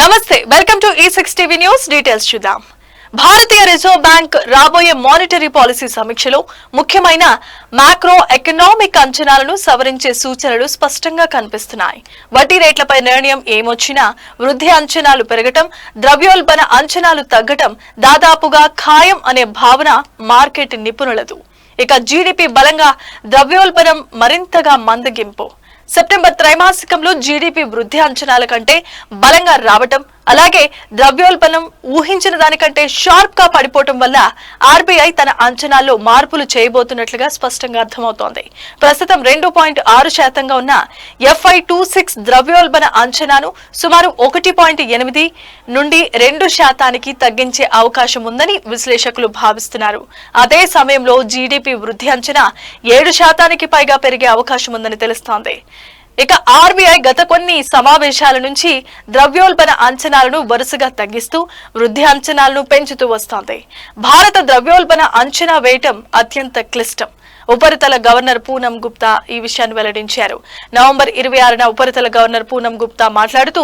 నమస్తే welcome to ఈ six TV news details చూద్దాం. భారతీయ రిజర్వ్ బ్యాంక్ రాబోయే మానిటరీ పాలసీ సమీక్షలో ముఖ్యమైన మాక్రో ఎకనామిక్ అంచనాలను సవరించే సూచనలు స్పష్టంగా కనిపిస్తున్నాయి. వడ్డీ రేట్లపై నిర్ణయం ఏమొచ్చినా వృద్ధి అంచనాలు పెరగటం ద్రవ్యోల్బణ అంచనాలు తగ్గటం దాదాపుగా ఖాయం అనే భావన మార్కెట్ నిపుణులదు. ఇక జీడిపి బలంగా ద్రవ్యోల్బణం మరింతగా మందగింపు. సెప్టెంబర్ త్రైమాసికంలో జీడీపీ వృద్ధి అంచనాల కంటే బలంగా రావటం అలాగే ద్రవ్యోల్బణం ఊహించిన దానికంటే షార్ప్గా పడిపోవటం వల్ల ఆర్బీఐ తన అంచనాల్లో మార్పులు చేయబోతున్నట్లుగా స్పష్టంగా అర్థమవుతోంది. ప్రస్తుతం రెండు పాయింట్ ఆరు శాతంగా ఉన్న ఎఫ్ఐ టూ సిక్స్ ద్రవ్యోల్బణ అంచనాను సుమారు ఒకటి పాయింట్ ఎనిమిది నుండి రెండు శాతానికి తగ్గించే అవకాశం ఉందని విశ్లేషకులు భావిస్తున్నారు. అదే సమయంలో జీడీపీ వృద్ధి అంచనా ఏడు శాతానికి పైగా పెరిగే అవకాశం ఉందని తెలుస్తోంది. ఇక ఆర్బీఐ గత కొన్ని సమావేశాల నుంచి ద్రవ్యోల్బణ అంచనాలను వరుసగా తగ్గిస్తూ వృద్ధి అంచనాలను పెంచుతూ వస్తోంది. భారత ద్రవ్యోల్బణ అంచనా వేయటం అత్యంత క్లిష్టం. ఉపరితల గవర్నర్ పూనం గుప్తా ఈ విషయాన్ని వెల్లడించారు. నవంబర్ ఇరవై ఆరున ఉపరితల గవర్నర్ పూనం గుప్తా మాట్లాడుతూ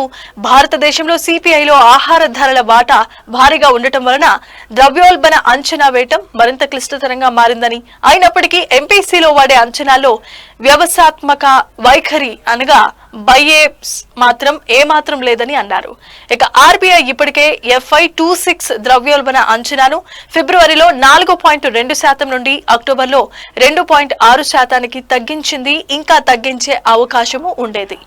భారతదేశంలో సిపిఐలో ఆహార ధరల వాటా భారీగా ఉండటం వలన ద్రవ్యోల్బణ అంచనా వేయటం మరింత క్లిష్టతరంగా మారిందని అయినప్పటికీ ఎంపీసీలో వాడే అంచనాల్లో వ్యవస్థాత్మక వైఖరి అనగా బైఏప్స్ మాత్రం ఏమాత్రం లేదని అన్నారు. ఇక ఆర్బీఐ ఇప్పటికే ఎఫ్ఐ టూ సిక్స్ ద్రవ్యోల్బణ అంచనాను ఫిబ్రవరిలో నాలుగు పాయింట్ రెండు శాతం నుండి అక్టోబర్లో రెండు పాయింట్ ఆరు శాతానికి తగ్గించింది. ఇంకా తగ్గించే అవకాశము ఉండేది.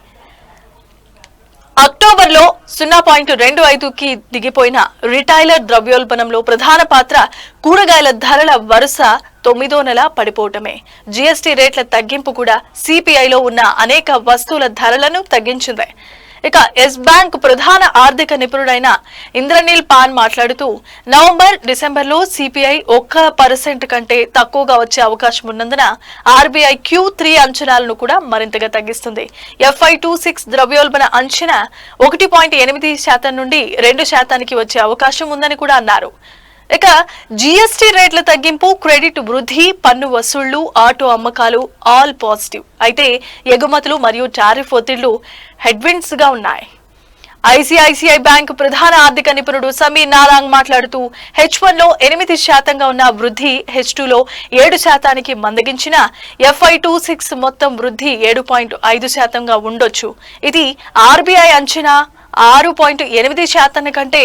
అక్టోబర్లో సున్నా పాయింట్ రెండు ఐదుకి దిగిపోయిన రిటైలర్ ద్రవ్యోల్బణంలో ప్రధాన పాత్ర కూరగాయల ధరల వరుస తొమ్మిదో నెల పడిపోవటమే. జీఎస్టీ రేట్ల తగ్గింపు కూడా సిపిఐలో ఉన్న అనేక వస్తువుల ధరలను తగ్గించింది. ఇక ఎస్ బ్యాంక్ ప్రధాన ఆర్థిక నిపుణుడైన ఇంద్రనీల్ పాన్ మాట్లాడుతూ నవంబర్ డిసెంబర్లో సిపిఐ ఒక్క పర్సెంట్ కంటే తక్కువగా వచ్చే అవకాశం ఉన్నందున ఆర్బీఐ క్యూ త్రీ అంచనాలను కూడా మరింతగా తగ్గిస్తుంది. ఎఫ్ఐ టూ సిక్స్ ద్రవ్యోల్బణ అంచనా ఒకటి పాయింట్ ఎనిమిది శాతం నుండి రెండు శాతానికి వచ్చే అవకాశం ఉందని కూడా అన్నారు. ఇక జీఎస్టీ రేట్ల తగ్గింపు క్రెడిట్ వృద్ధి పన్ను వసూళ్ళు ఆటో అమ్మకాలు ఆల్ పాజిటివ్. అయితే ఎగుమతులు మరియు టారిఫ్ ఒత్తిళ్ళు హెడ్విండ్స్గా ఉన్నాయి. ఐసిఐసిఐ బ్యాంక్ ప్రధాన ఆర్థిక నిపుణుడు సమీర్ నారాంగ్ మాట్లాడుతూ హెచ్ వన్లో ఎనిమిది శాతంగా ఉన్న వృద్ధి హెచ్ టూలో ఏడు శాతానికి మందగించిన ఎఫ్ఐ టూ సిక్స్ మొత్తం వృద్ధి ఏడు పాయింట్ ఐదు శాతంగా ఉండొచ్చు. ఇది ఆర్బీఐ అంచనా ఆరు పాయింట్ ఎనిమిది శాతం కంటే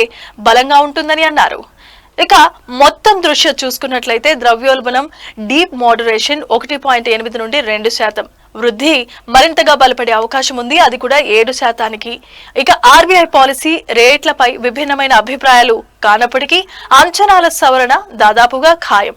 బలంగా ఉంటుందని అన్నారు. ఇక మొత్తం దృశ్యం చూసుకున్నట్లయితే ద్రవ్యోల్బణం డీప్ మోడరేషన్ ఒకటి పాయింట్ ఎనిమిది నుండి రెండు శాతం. వృద్ధి మరింతగా బలపడే అవకాశం ఉంది. అది కూడా ఏడు శాతానికి. ఇక ఆర్బీఐ పాలసీ రేట్లపై విభిన్నమైన అభిప్రాయాలు కానప్పటికీ అంచనాల సవరణ దాదాపుగా ఖాయం.